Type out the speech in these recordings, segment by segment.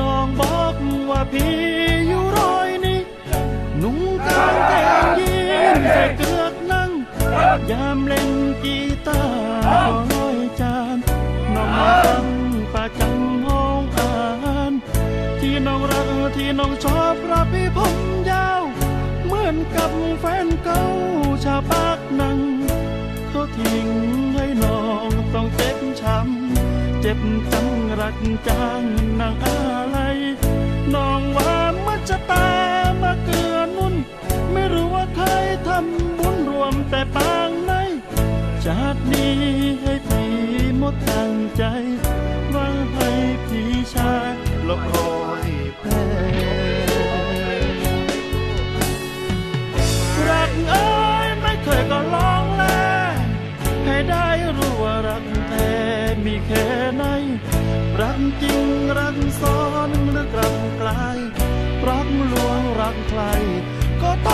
น้องบอกว่าพี่อยู่รอยนี้ นุ่งกางเกงยีนใส่เกลือ ยามเล่นกีตาร์ขอร้อยจานน้องมาตั้งปากจังห้องอ่าน ที่น้องรักที่น้องชอบรับพี่ผมยาว เหมือนกับแฟนเก่าชาปากนังเขาทิ้งให้น้องต้องเจ็บช้ำเจ็บจังรักจางนางอะไรน้องว่ามันจะตามมาเกือนุ่น ไม่รู้ว่าเคยทำบุญรวมแต่ปา งไหนชาตินี้ให้พี่หมดตั้งใจหวังให้พี่ชายลบรอยแผลรักเอ้ยไม่เคยก็ลองแลให้ได้รู้ว่ารักแท้มีแค่ไหนรักจริงรักซ้อนหรือรักไกลรักลวงรักใครก็ต้อง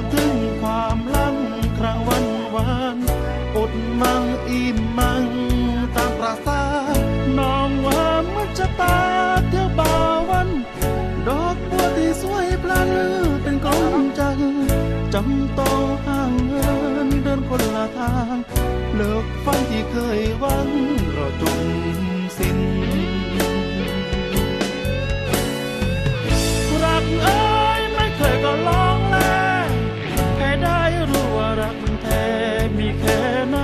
กถึงความลังครั้งวันวานอดมังอิ่มมังตามประสาน้องว่ามันจะตาเที่ยวบาวัน ดอกบัวที่สวยพลาลือเป็นกองจังจำต้องห่างเหินเดินคนละทาง เลิกฝันที่เคยหวัง มีแค่ไหน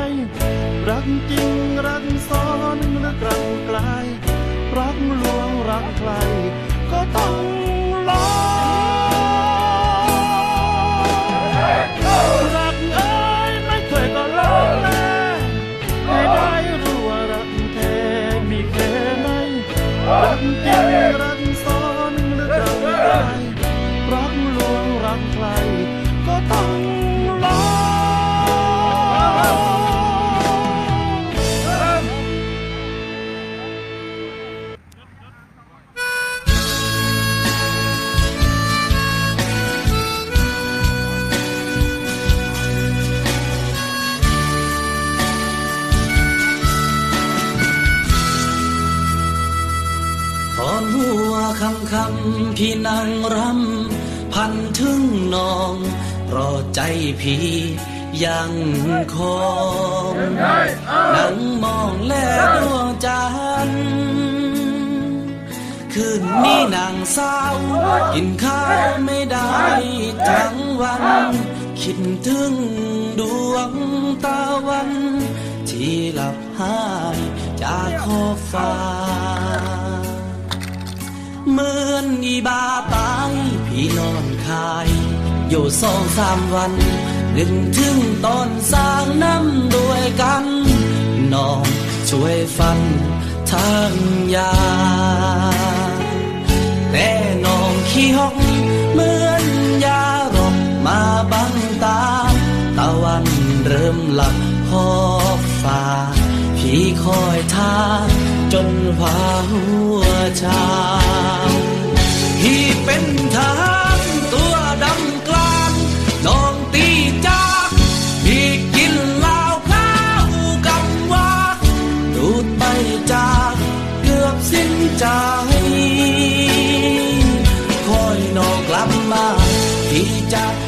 รักจริงรักซ้อนหรือกรักไกลรักลวงรักใคร ก็ต้องลองรักเอ้ยไม่เคยก็ลองแลให้ได้รู้ว่ารักแท้มีแค่ไหนรักจริง คำคำพี่นั่งรำพันถึงน้องราะใจพี่ยังคงนั่งมองแลดวงจันทร์คืนนี้นางสากินข้าวไม่ได้ทั้งวัน คิดถึงดวงตะวัน ที่หลับหายจากขอบฟ้า เหมือนอีบาตายพี่นอนคาย อยู่สองสามวันนึกถึงตอนสร้างน้ำด้วยกันน้องช่วยฟันทางยา แต่น้องขี้หอกเหมือนยารกมาบังตา ตะวันเริ่มหลับขอบฟ้าพี่คอยท่า นว่าหัวชาพี่เป็นทหารตัวดำกลางน้องตีจากพี่กินเหล้าข้าวกำวาดูดไปจากเกือบสิ้นใจคอยน้องกลับมาพี่จะหา